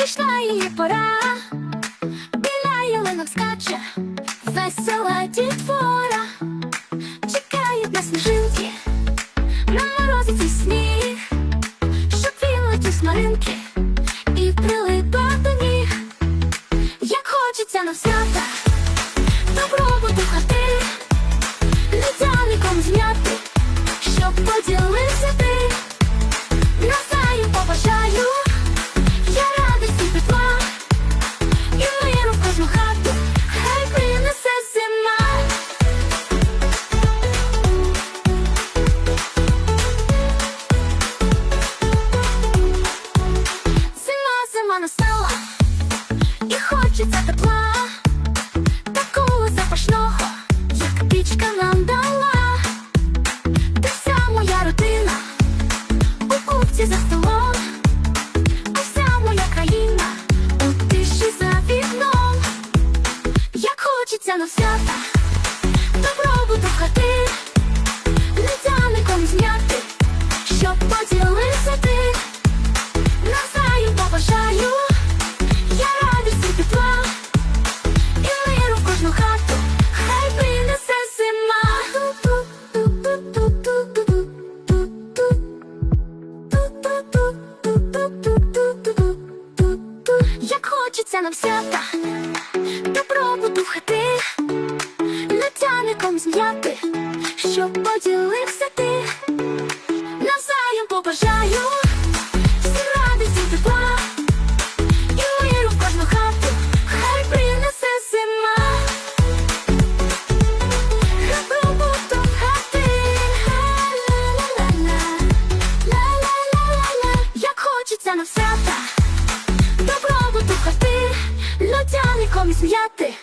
прийшла її пора, біля ялинок скаче, весела дітвора, чекають на сніжинки, на морозі цей сніг, щоб він летів смаринки і прилипав до ніг, як хочеться на свята, добробуту хати, не нікому зняти, щоб поділити. тепел, і хочеться тепла, такого запашного, як пічка нам дала, та вся моя родина у купці за столом, а моя країна у тиші за вікном, як хочеться на свята. Як хочеться нам свята, добро потухати, натяником зм'яти, щоб поділився сміхом і сміяти.